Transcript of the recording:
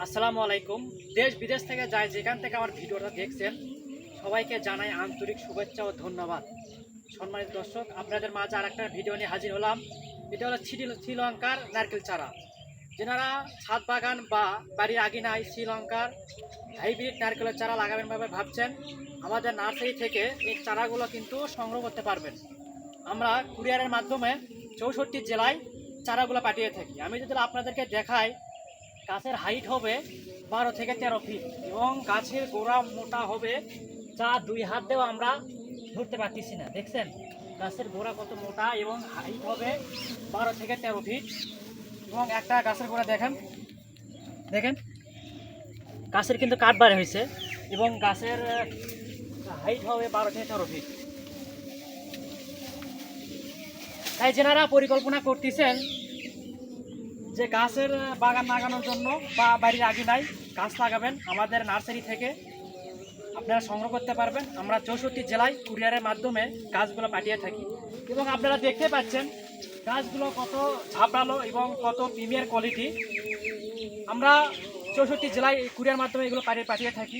আসসালামু আলাইকুম। দেশ, বিদেশ থেকে যায় যেখান থেকে আমার ভিডিওটা দেখছেন, সবাইকে জানাই আন্তরিক শুভেচ্ছা ও ধন্যবাদ। সম্মানিত দর্শক, আপনাদের মাঝে আর একটা ভিডিও নিয়ে হাজির হলাম। এটা হলো শ্রী- শ্রীলঙ্কার নারকেল চারা। যেনারা ছাদ বাগান বা বাড়ির আগিনায় শ্রীলঙ্কার হাইব্রিড নারকেলের চারা লাগাবেন ভাবে ভাবছেন, আমাদের নার্সারি থেকে এই চারাগুলো কিন্তু সংগ্রহ করতে পারবেন। আমরা কুরিয়ারের মাধ্যমে চৌষট্টি জেলায় চারাগুলো পাঠিয়ে থাকি। আমি যদি আপনাদেরকে দেখাই গাছের হাইট হবে বারো থেকে তেরো ফিট এবং গাছের গোড়া মোটা হবে যা দুই হাত দিয়েও আমরা ধরতে পারতেছি না। দেখছেন? গাছের গোড়া কত মোটা এবং হাইট হবে বারো থেকে তেরো ফিট এবং একটা গাছের গোড়া দেখেন। দেখেন? গাছের কিন্তু কাঠ বাড়ে হয়েছে এবং গাছের হাইট হবে বারো থেকে তেরো ফিট তাই যেনারা পরিকল্পনা করতেছেন যে গাছের বাগান লাগানোর জন্য বা বাড়ির আগে নাই, গাছ লাগাবেন। আমাদের নার্সারি থেকে আপনারা সংগ্রহ করতে পারবেন। আমরা চৌষট্টি জেলায় কুরিয়ারের মাধ্যমে গাছগুলো পাঠিয়ে থাকি। এবং আপনারা দেখতে পাচ্ছেন, গাছগুলো কত ঝাপড়ালো এবং কত প্রিমিয়ার কোয়ালিটি। আমরা চৌষট্টি জেলায় কুরিয়ার মাধ্যমে এগুলো পাঠিয়ে পাঠিয়ে থাকি।